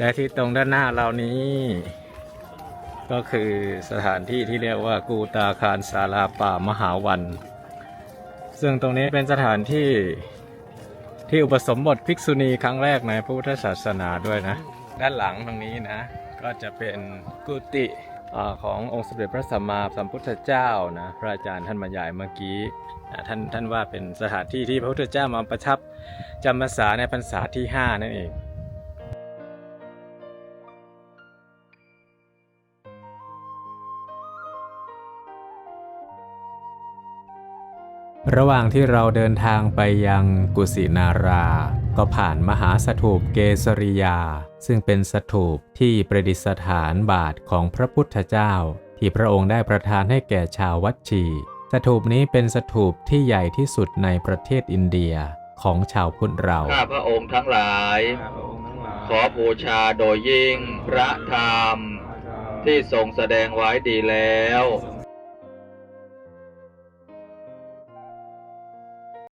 และที่ตรงด้านหน้าเรานี้ ก็คือสถานที่ที่เรียกว่ากูตาคารสาราป่ามหาวัน ซึ่งตรงนี้เป็นสถานที่ที่อุปสมบทภิกษุณีครั้งแรกในพระพุทธศาสนาด้วยนะ ด้านหลังตรงนี้นะ ก็จะเป็นกุฏิขององค์สมเด็จพระสัมมาสัมพุทธเจ้านะพระอาจารย์ท่านบรรยายเมื่อกี้นะท่านท่านว่าเป็นสถานที่ที่พระพุทธเจ้ามาประทับจำพรรษาในพรรษาที่ 5 นั่นเอง ระหว่างที่เราเดินทางไปยังกุสินารา ก็ผ่านมหาสถูปเกสริยา ซึ่งเป็นสถูปที่ประดิษฐานบาทของพระพุทธเจ้า ที่พระองค์ได้ประทานให้แก่ชาววัดชี สถูปนี้เป็นสถูปที่ใหญ่ที่สุดในประเทศอินเดียของชาวพุทธเรา ข้าพระองค์ทั้งหลาย ขอบูชาโดยยิ่งพระธรรม ที่ทรงแสดงไว้ดีแล้วทรง